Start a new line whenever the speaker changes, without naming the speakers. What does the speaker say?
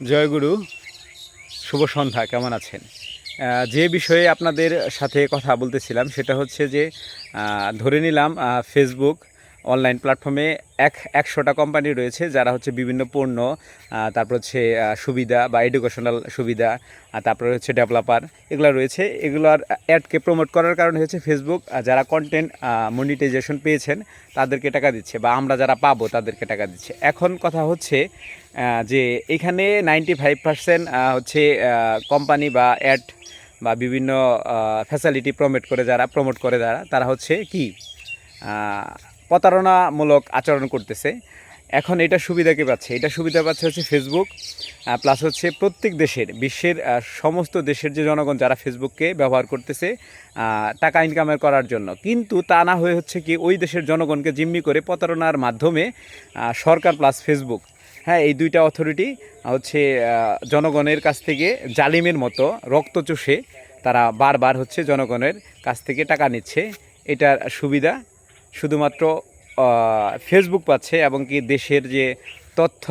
জয়গুরু, শুভ সন্ধ্যা, কেমন আছেন? যে বিষয়ে আপনাদের সাথে কথা বলতেছিলাম সেটা হচ্ছে যে ধরে নিলাম ফেসবুক অনলাইন প্ল্যাটফর্মে এক, একশোটা কোম্পানি রয়েছে যারা হচ্ছে বিভিন্ন পণ্য তারপর হচ্ছে সুবিধা বা এডুকেশনাল সুবিধা তারপরে হচ্ছে ডেভেলপার এগুলো রয়েছে। এগুলোর অ্যাডকে প্রমোট করার কারণে হচ্ছে ফেসবুক যারা কন্টেন্ট মনিটাইজেশন পেয়েছেন, তাদেরকে টাকা দিচ্ছে বা আমরা যারা পাবো তাদেরকে টাকা দিচ্ছে। এখন কথা হচ্ছে যে এখানে নাইনটি ফাইভ পার্সেন্ট হচ্ছে কোম্পানি বা অ্যাড বা বিভিন্ন ফ্যাসিলিটি প্রমোট করে যারা প্রমোট করে যারা, তারা হচ্ছে কি? প্রতারণামূলক আচরণ করতেছে। এখন এটা সুবিধা কে পাচ্ছে? এটা সুবিধা পাচ্ছে হচ্ছে ফেসবুক প্লাস হচ্ছে প্রত্যেক দেশের, বিশ্বের সমস্ত দেশের যে জনগণ যারা ফেসবুককে ব্যবহার করতেছে টাকা ইনকামের করার জন্য। কিন্তু তা না হয়ে হচ্ছে কি ওই দেশের জনগণকে জিম্মি করে প্রতারণার মাধ্যমে সরকার প্লাস ফেসবুক হ্যাঁ এই দুইটা অথরিটি হচ্ছে জনগণের কাছ থেকে জালিমের মতো রক্ত চষে তারা বারবার হচ্ছে জনগণের কাছ থেকে টাকা নিচ্ছে। এটার সুবিধা শুধুমাত্র ফেসবুক পাচ্ছে এবং কি দেশের যে তথ্য